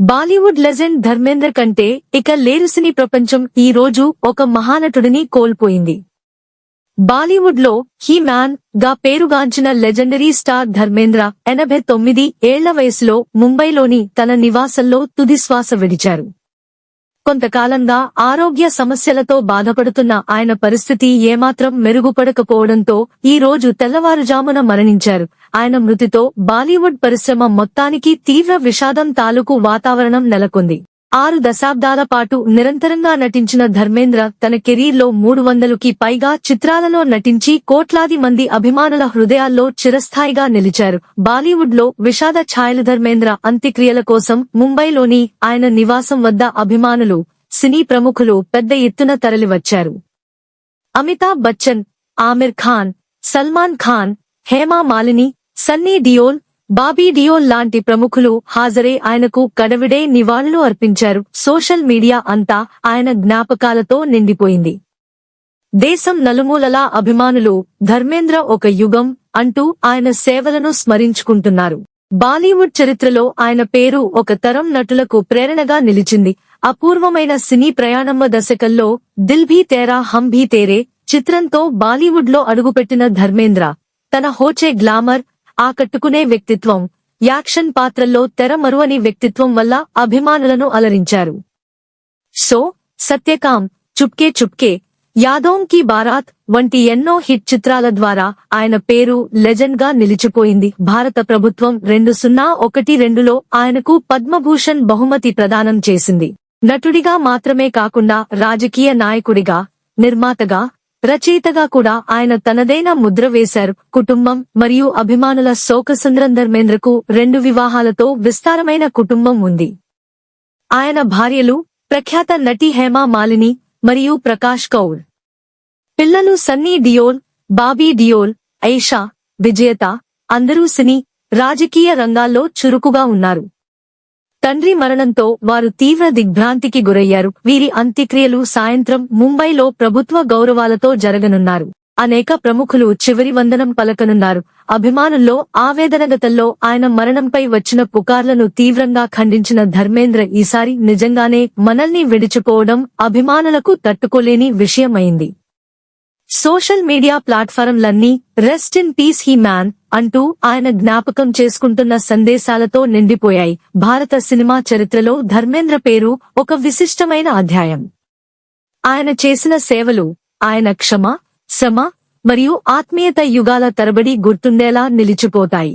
Bollywood legend Dharmendra కంటే ఇక లేరుసిని ప్రపంచం ఈ రోజు ఒక మహానటుడిని కోల్పోయింది. బాలీవుడ్లో హీ మ్యాన్గా పేరుగాంచిన లెజెండరీ స్టార్ ధర్మేంద్ర ఎనభై తొమ్మిది ఏళ్ళ వయసులో ముంబైలోని తన నివాసంలో తుదిశ్వాస విడిచారు. కొంతకాలంగా ఆరోగ్య సమస్యలతో బాధపడుతున్న ఆయన పరిస్థితి ఏమాత్రం మెరుగుపడకపోవడంతో ఈ రోజు తెల్లవారుజామున మరణించారు. ఆయన మృతితో బాలీవుడ్ పరిశ్రమ మొత్తానికి తీవ్ర విషాదం తాలూకు వాతావరణం నెలకొంది. ఆరు దశాబ్దాల పాటు నిరంతరంగా నటించిన ధర్మేంద్ర తన కెరీర్లో మూడు వందలుకి పైగా చిత్రాలలో నటించి కోట్లాది మంది అభిమానుల హృదయాల్లో చిరస్థాయిగా నిలిచారు. బాలీవుడ్లో విషాద ఛాయలు ధర్మేంద్ర అంత్యక్రియల కోసం ముంబైలోని ఆయన నివాసం వద్ద అభిమానులు సినీ ప్రముఖులు పెద్ద ఎత్తున తరలివచ్చారు. అమితాబ్ బచ్చన్ ఆమిర్ ఖాన్ సల్మాన్ ఖాన్ హేమా మాలిని సన్నీ డియోల్ బాబీ డియోల్ లాంటి ప్రముఖులు హాజరై ఆయనకు కడవిడే నివాళులు అర్పించారు. సోషల్ మీడియా అంతా ఆయన జ్ఞాపకాలతో నిండిపోయింది. దేశం నలుమూలలా అభిమానులు ధర్మేంద్ర ఒక యుగం అంటూ ఆయన సేవలను స్మరించుకుంటున్నారు. బాలీవుడ్ చరిత్రలో ఆయన పేరు ఒక తరం నటులకు ప్రేరణగా నిలిచింది. అపూర్వమైన సినీ ప్రయాణమ్మ దశకల్లో దిల్ భీ తేరా హమ్ భీ తేరే చిత్రంతో బాలీవుడ్లో అడుగుపెట్టిన ధర్మేంద్ర తన హోచే గ్లామర్ ఆకట్టుకునే వ్యక్తిత్వం. యాక్షన్ పాత్రల్లో తెరమరువని వ్యక్తిత్వం వల్ల అభిమానులను అలరించారు. సో సత్యకాం చుప్కే చుప్కే యాదోం కి బారాత్ వంటి ఎన్నో హిట్ చిత్రాల ద్వారా ఆయన పేరు లెజెండ్గా నిలిచిపోయింది. భారత ప్రభుత్వం రెండు సున్నా ఒకటి రెండులో ఆయనకు పద్మభూషణ్ బహుమతి ప్రదానం చేసింది. నటుడిగా మాత్రమే కాకుండా రాజకీయ నాయకుడిగా నిర్మాతగా రచయితగా కూడా ఆయన తనదైన ముద్ర వేశారు. కుటుంబం మరియు అభిమానుల శోకసుందరం ధర్మేంద్రకు రెండు వివాహాలతో విస్తారమైన కుటుంబం ఉంది. ఆయన భార్యలు ప్రఖ్యాత నటి హేమా మాలిని మరియు ప్రకాష్ కౌర్. పిల్లలు సన్నీ డియోల్ బాబీ డియోల్ ఐషా విజేత అందరూ సినీ రాజకీయ రంగాల్లో చురుకుగా ఉన్నారు. తండ్రి మరణంతో వారు తీవ్ర దిగ్భ్రాంతికి గురయ్యారు. వీరి అంత్యక్రియలు సాయంత్రం ముంబైలో ప్రభుత్వ గౌరవాలతో జరగనున్నారు. అనేక ప్రముఖులు చివరి వందనం పలకనున్నారు. అభిమానుల్లో ఆవేదనగతల్లో ఆయన మరణంపై వచ్చిన పుకార్లను తీవ్రంగా ఖండించిన ధర్మేంద్ర ఈసారి నిజంగానే మనల్ని విడిచిపోవడం అభిమానులకు తట్టుకోలేని విషయమైంది. Social media ప్లాట్ఫారంలన్నీ rest in peace he man అంటూ ఆయన జ్ఞాపకం చేసుకుంటున్న సందేశాలతో నిండిపోయాయి. భారత సినిమా చరిత్రలో ధర్మేంద్ర పేరు ఒక విశిష్టమైన అధ్యాయం. ఆయన చేసిన సేవలు ఆయన క్షమ శ్రమ మరియు ఆత్మీయత యుగాల తరబడి గుర్తుండేలా నిలిచిపోతాయి.